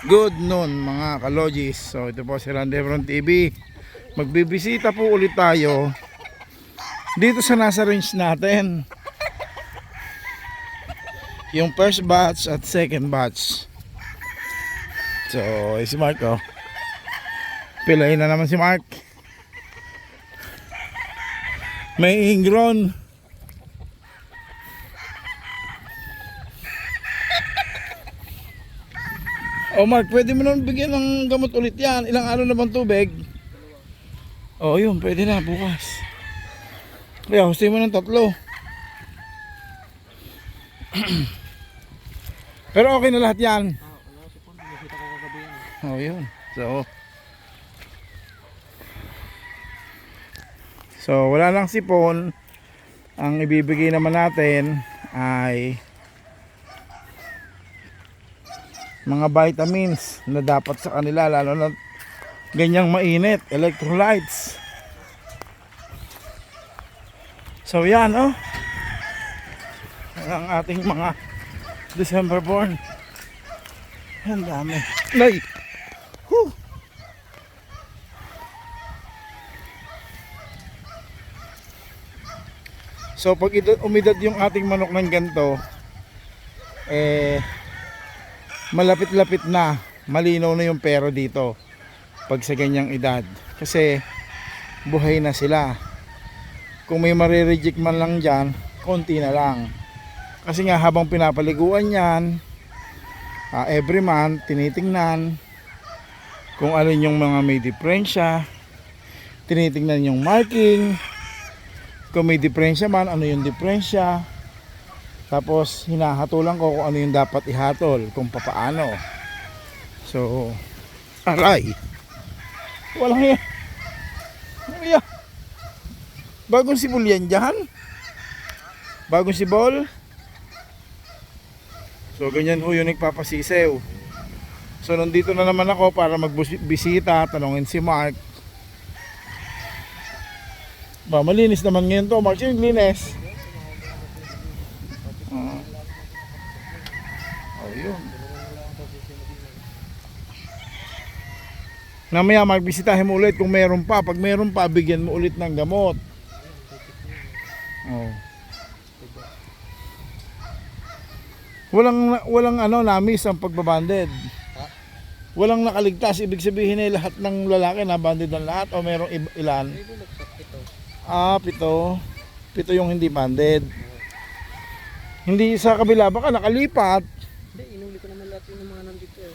Good noon mga kalogis. So ito po si Randevron TV. Magbibisita po ulit tayo dito sa nasa range natin. Yung first batch at second batch. So eh, si Mark oh. Pilayin na naman si Mark. May ingron. Oh Mark, pwede mo naman bigyan ng gamot ulit yan. Ilang araw na bang tubig? Oh, yun, pwede na bukas. Kaya, gusto mo ng tatlo. Pero okay na lahat yan. Oh, yun. So, So, wala lang sipon. Ang ibibigay naman natin ay mga vitamins na dapat sa kanila lalo na ganyang mainit, electrolytes. So yan oh. Ang ating mga December born. Yan dami. Nay. So pag umidad yung ating manok ng ganito, eh malapit-lapit na, malinaw na yung pero dito pag sa ganyang edad. Kasi buhay na sila. Kung may marireject man lang dyan, konti na lang. Kasi nga habang pinapaliguan yan, ah, every month, tinitingnan kung alin yung mga may diferensya, tinitingnan yung marking, kung may diferensya man, ano yung diferensya, tapos hinahatulan ko kung ano yung dapat ihatol, kung papaano. So, aray. Walang yan. Ano yan? Bagong sibol yan dyan? Bagong sibol? So, ganyan ho yung nagpapasisew. So, nandito na naman ako para magbisita, tanongin si Mark. Ba, malinis naman ngayon to. Mark, yung linis? Ah. Oh, yun. Namaya magbisitahin mo ulit kung meron pa. Pag meron pa, bigyan mo ulit ng gamot. Oh. Walang walang ano namis ang pagbabanded. Walang nakaligtas, ibig sabihin ay lahat ng lalaki na banded ang lahat o merong ilan? Ah, pito. Pito yung hindi banded. Hindi sa kabila baka nakalipat. Hindi, inuli ko naman lahat yung mga nandito eh.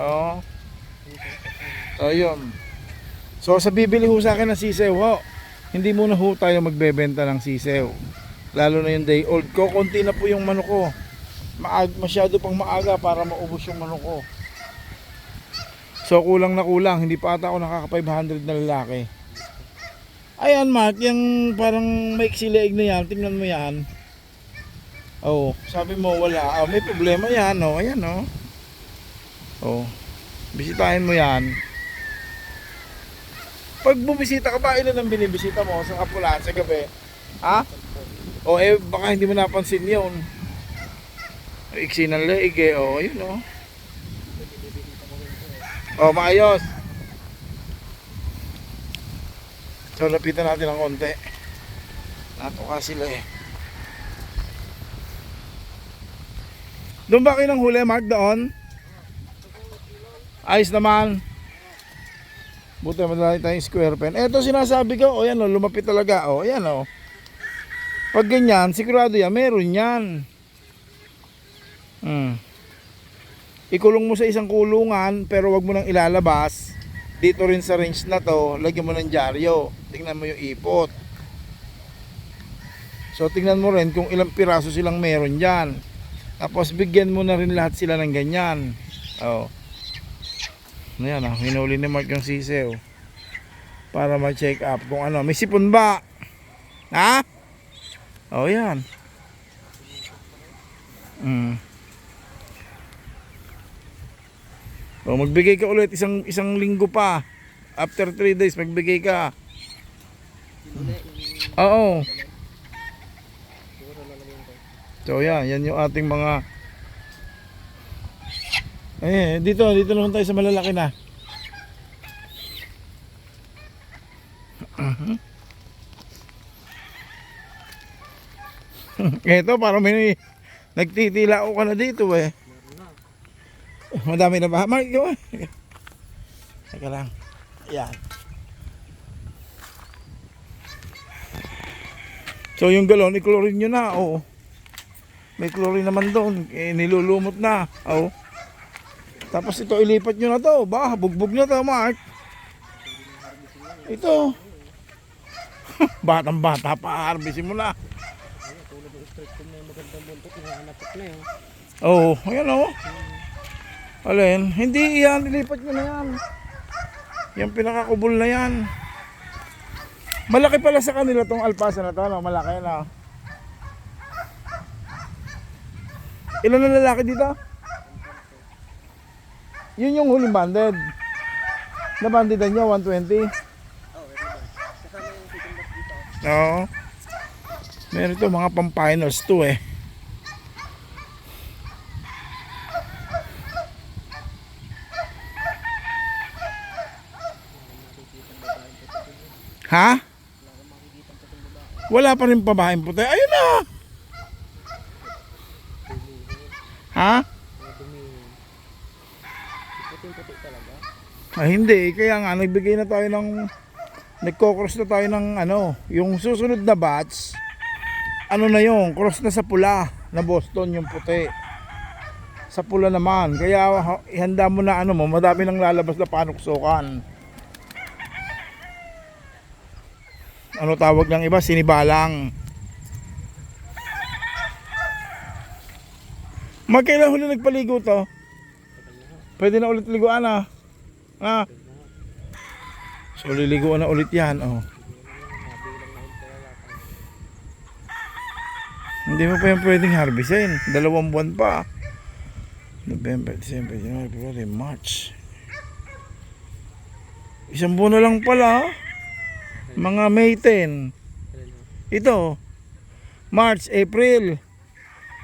Oo. So, yun. So, sa bibili ho sa akin ng sisew, ho, hindi muna ho tayo magbebenta ng sisew. Lalo na yung day old ko. Konti na po yung manok ko. Maag, masyado pang maaga para maubos yung manok ko. So, kulang na kulang. Hindi pa ata ako nakaka 500 na lalaki. Ayan, Mark. Yung parang maiksi leeg na yan. Tingnan mo yan. Oh, sabi mo wala. Oh, may problema yan, oh. Ayan, oh. Oh. Bisitahin mo yan. Pag bumisita ka ba, ilan ang binibisita mo sa kapulaan sa gabi? Ha? O eh, baka hindi mo napansin yun. Iksi ng leeg eh. O, yun o. O, maayos. So, lapitan natin ng konti. Natuka sila eh. Doon ba kayo ng huli, Mark, doon? Ayos naman. Buti madali tayong square pen. Eto sinasabi ko, o yan o, lumapit talaga. O, yan o. Pag ganyan, sigurado yan, meron yan. Hmm. Ikulong mo sa isang kulungan, pero wag mo nang ilalabas. Dito rin sa range na to, lagyan mo ng dyaryo. Tingnan mo yung ipot. So, tingnan mo rin kung ilang piraso silang meron dyan. Tapos, bigyan mo na rin lahat sila ng ganyan. Oh. Ayan ah, hinuli ni Mark yung sisew. Para ma-check up kung ano. May sipon ba? Ha? Oh, yan. Mm. Oh, magbigay ka ulit isang isang linggo pa. After 3 days magbigay ka. Oo. So yan, yan yung ating mga Eh, dito, dito naman tayo sa malalaki na. Mhm. Ito, parang may nagtitila ka na dito eh. Madami na ba? Mark, go. Teka lang. Ayan. So yung galon, i-chlorine nyo na. Oo. May chlorine naman doon. Eh, nilulumot na. Oo. Tapos ito, ilipat nyo na to. Baka, bugbog na to, Mark. Ito. Batang bata pa, harbisin mo na. Tulad ng straight ko na yung magandang buntot. Hinahanapot na. Oo, oh, ayan o. Alin, hindi yan, ilipat nyo na yan. Yung pinakakubol na yan. Malaki pala sa kanila tong alpasa na to, no? malaki na. Ilan na lalaki dito? Yun yung huling banded. Na bandedan nyo, 120. Oh, meron doon. Kasama yung chicken box dito. Oo. Meron ito, mga pampinos to eh. Ha? Wala pa rin pabahaeng puti. Ayun na! Ha? Mga dumi yun. Puting-puti talaga. Ah, hindi, kaya nga nagbigay na tayo ng nagko-cross na tayo ng ano, yung susunod na batch. Ano na yung cross na sa pula na Boston yung puti. Sa pula naman. Kaya ha- ihanda mo na ano mo, madami nang lalabas na panuksukan. Ano tawag ng iba? Sinibalang. Magkailan huli nagpaligo to? Pwede na ulit liguan ah. Ah. So liliguan na ulit yan. Oh. Hindi mo pa yung pwedeng harvestin. Dalawang buwan pa. November, December, January, February, March. Isang buwan na lang pala. ah. Mga May 10. Tagal na. Ito. March, April.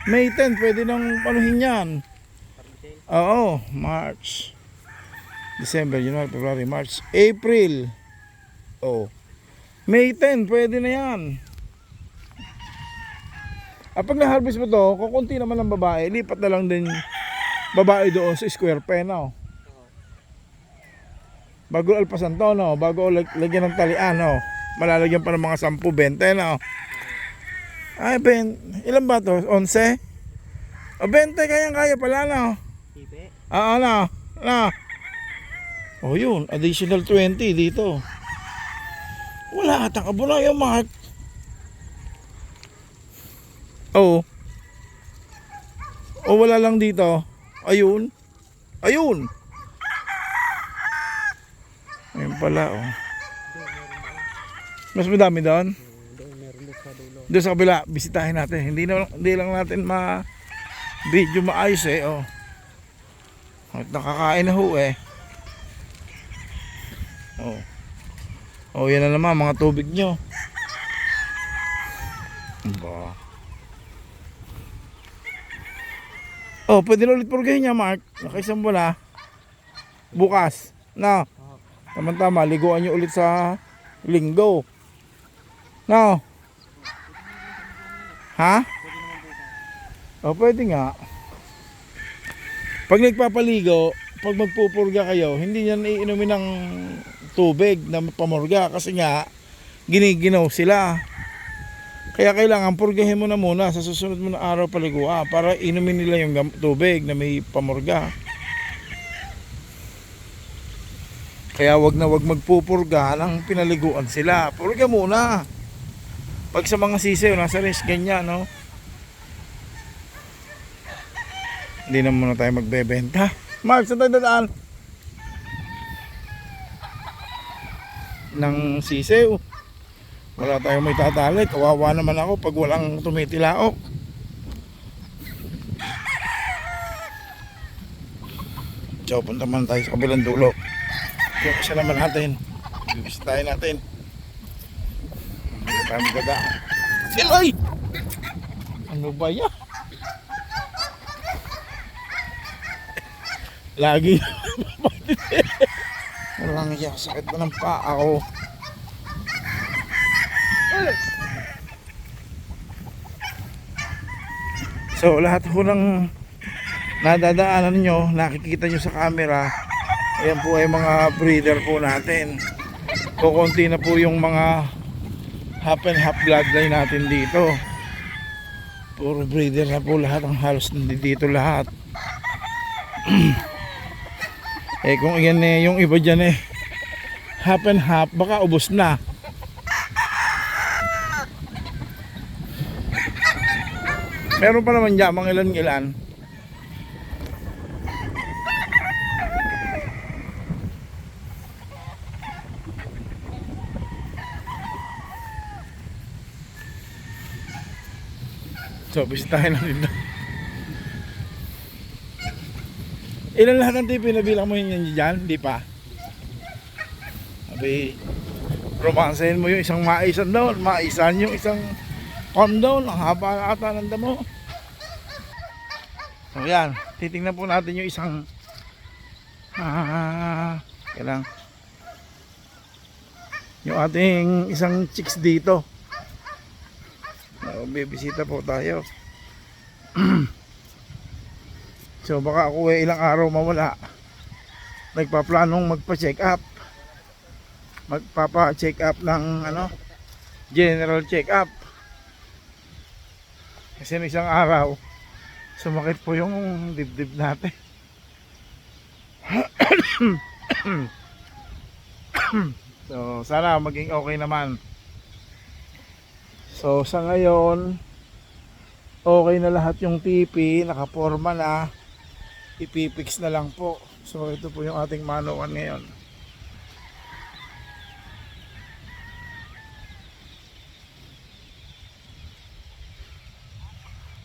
May 10, pwede nang panuhin yan. Oo, March. December, January, February, March, April. Oh. May 10, pwede na yan. Ah, pag na-harvest mo to, kukunti naman ng babae, lipat na lang din babae doon sa square pen, no? Oo. Bago alpasan to, no? Bago lag- lagyan ng talian, no? Malalagyan pa ng mga 10, 20, no? Ay, ben, ilan ba to? 11? O, 20, kayang-kaya pala, no? Ibe. Ah, ano? Ano? Oh, yun. Additional 20 dito. Wala atang abuna yung Mark. Oh. Oh, wala lang dito. Ayun. Ayun. Ayun pala, oh. Mas madami doon. Doon sa kabila, bisitahin natin. Hindi, na, hindi lang natin ma video maayos eh. Oh. At nakakain na ho eh. Oh. Oh, yan na naman mga tubig nyo. Ba. Oh, pwede na ulit purgahin niya, Mark. Nakaisang wala. Bukas. Na. Oo. Tama-tama, liguan nyo ulit sa linggo. No. Ha? O, pwede nga. Pag nagpapaligo, pag magpupurga kayo, hindi yan iinumin ng tubig na pamurga kasi nga giniginaw sila. Kaya kailangan purgahin mo na muna sa susunod mo na araw paliguan para inumin nila yung tubig na may pamurga. Kaya wag na wag magpupurga ng pinaliguan sila. Purga muna. Pag sa mga sisiyo, nasa rest ganyan, no? Hindi na muna tayo magbebenta. Mark, saan tayo dadaan? Ng sisiyo. Wala tayong may tatali. Kawawa naman ako pag walang tumitilaok. So, punta man tayo sa kabilang dulo. Yung isa naman natin. Bisitahin natin. Hindi tayo magdadaan. Silay! Ano ba yan? Lagi. Walang iya, sakit na ng paa ko. So lahat po ng nadadaanan nyo, nakikita nyo sa camera, ayan po ay mga breeder po natin. Kukunti na po yung mga half and half bloodline natin dito. Puro breeder na po lahat, ang halos nandito lahat. eh kung yan eh, yung iba dyan eh, half and half, baka ubos na. Meron pa naman dyan, mga ilan-ilan. So, bisitahin natin dito. Ilan lahat ng tipo nabilang mo yun yan dyan? Hindi pa. Sabi, romansahin mo yung isang maisan doon, maisan yung isang down, ang haba ata ng damo. So yan, titingnan po natin yung isang ah, kailang yung ating isang chicks dito. So, bibisita po tayo. so baka ako eh ilang araw mawala. Nagpaplanong magpa-check up. Magpapa-check up ng ano, general check up. Kasi nung isang araw, sumakit po yung dibdib natin. so, sana maging okay naman. So, sa ngayon, okay na lahat yung TV, nakaporma na, ipipix na lang po. So, ito po yung ating manukan ngayon.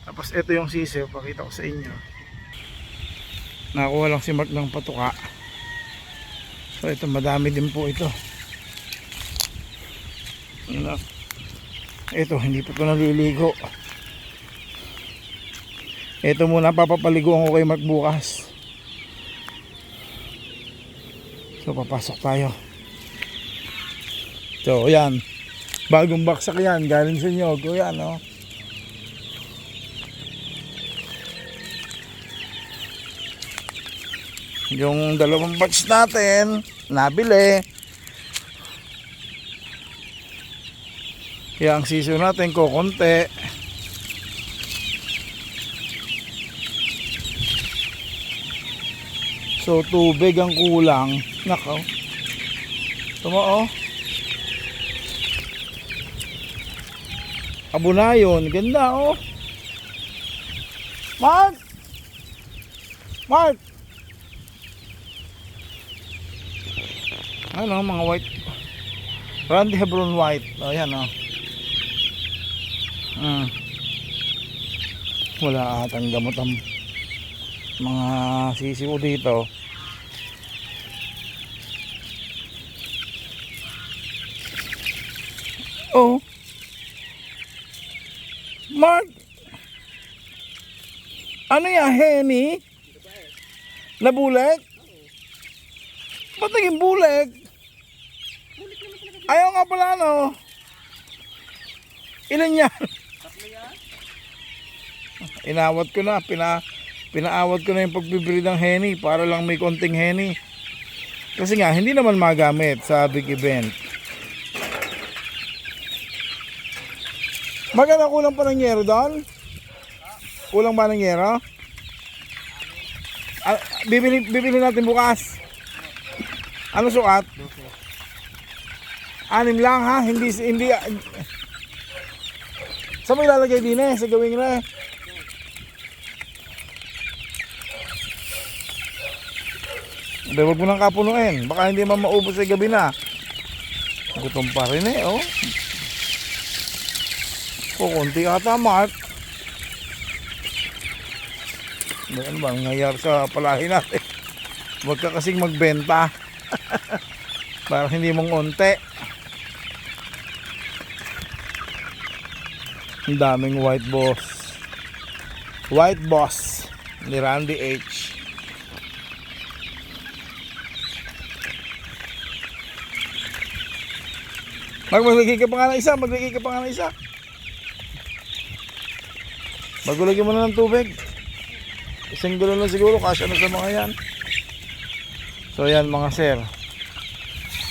Tapos ito yung sisiw, pakita ko sa inyo. Nakakuha lang si Mark ng patuka. So ito madami din po ito. Ito, hindi pa ito naliligo. Ito muna papapaliguan ko kay Mark bukas. So papasok tayo. So yan. Bagong baksak yan. Galing sa inyo. O yan no. Yung dalawang batch natin, nabili. Kaya ang sisiw natin kukunti. So tubig ang kulang. Nako. Tumo oh. Abo na yun. Ganda oh. Mark! Mark! Ano, mga white. Randy Hebron white. O, yan, o. Mm. Wala atang gamot ang mga sisiw dito. Oh. Mark. Ano yan, Henny? Nabulag? Ba't naging bulag? Ayaw nga pala ano. Ilan yan? Inawat ko na, pina, pinaawat ko na yung pagbibili ng henny para lang may konting henny. Kasi nga, hindi naman magamit sa big event. Maganda kulang pa ng yero doon? Kulang ba ng yero? Ah, bibili, bibili natin bukas. Ano sukat? Anim lang ha, hindi hindi Sa mo ilalagay din eh, sa gawing na eh. Hindi, wag mo nang kapunuin. Baka hindi man maubos sa gabi na. Gutom pa rin eh, oh. Kukunti ata, Mark. May ano ba nangyayari sa palahi natin? Huwag ka kasing magbenta. Para hindi mong onte. Ang daming white boss. White boss ni Randy H. Mag maglagay ka pa nga ng isa, maglagay ka pa nga ng isa. Maglagay mo na ng tubig. Isang gulo lang siguro, kasya na sa mga yan. So yan mga sir.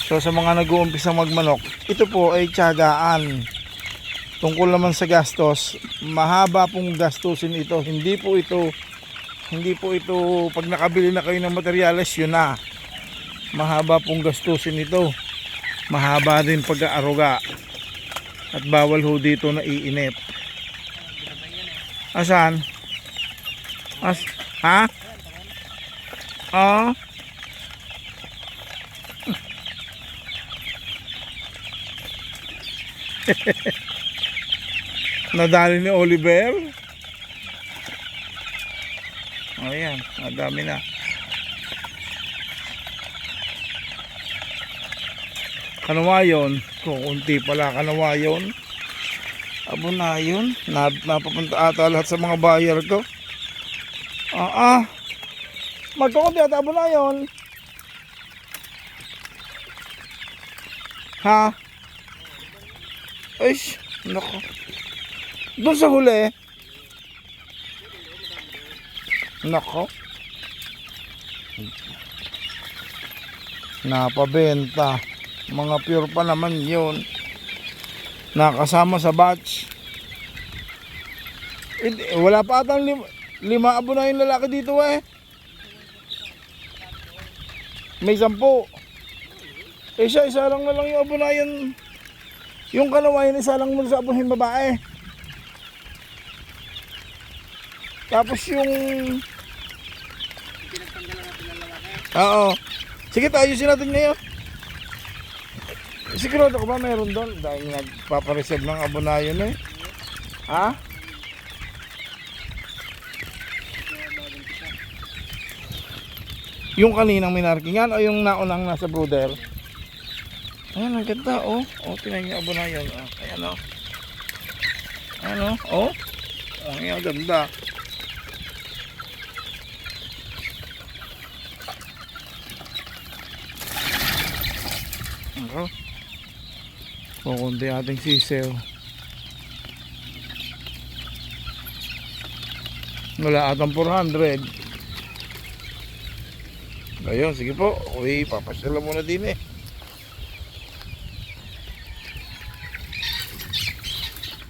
So sa mga nag-uumpisang magmanok, ito po ay tiyagaan. Tungkol naman sa gastos, mahaba pong gastusin ito. Hindi po ito hindi po ito pag nakabili na kayo ng materyales, yun na. Mahaba pong gastusin ito. Mahaba din pag-aaruga. At bawal ho dito na iinit. Asan? As ha? Ah? Nadali ni Oliver. Ayan, madami na. Kanawayon, kukunti pala kanawayon. Abo na yun. Na, napapunta ata lahat sa mga buyer ko. Ah, ah. Magkukunti ata abo na yun. Ha? Ay, nako. Doon sa huli. Nako. Napabenta. Mga pure pa naman yun. Nakasama sa batch. Eh, wala pa atang lima, lima abo na yung lalaki dito eh. May sampu. Eh siya, isa lang na lang yung abo na yun. Yung kalawayan, isa lang muna sa abuhin babae. Tapos yung... Oo. Sige, ayusin natin ngayon. Sigurado ko ba meron doon? Dahil nagpapareserve ng abonayon eh. Ha? Yung kaninang minarkingan o yung naunang nasa brother? Ayan, ang ganda oh. Oh, tingnan yung abonayon. Oh, ayan oh. Ayan oh. Oh. Oh, ang ganda. Ako. Kukundi ating sisew. Wala atang 400. Ayun, sige po. Uy, papasyala muna din eh.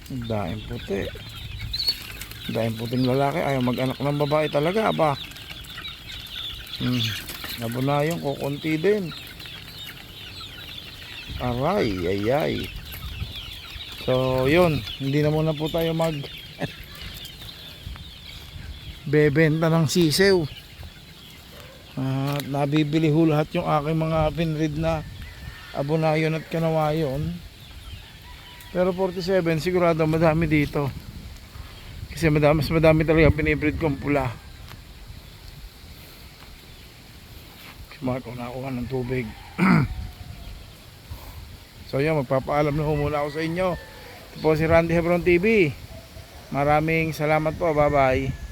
Daing puti. Daing puting lalaki. Ayaw mag-anak ng babae talaga, ba? Hmm. Nabo na yun, kukunti din. Aray, ay ay. So, yun. Hindi na muna po tayo mag bebenta ng sisew. At nabibili ho lahat yung aking mga pinread na abonayon at kanawayon. Pero 47, sigurado madami dito. Kasi madami, mas madami talaga pinibreed kong pula. Kumakuha na ako ng tubig. So yun, magpapaalam na ho muna ako sa inyo. Ito po si Randy Hebron TV. Maraming salamat po. Bye-bye.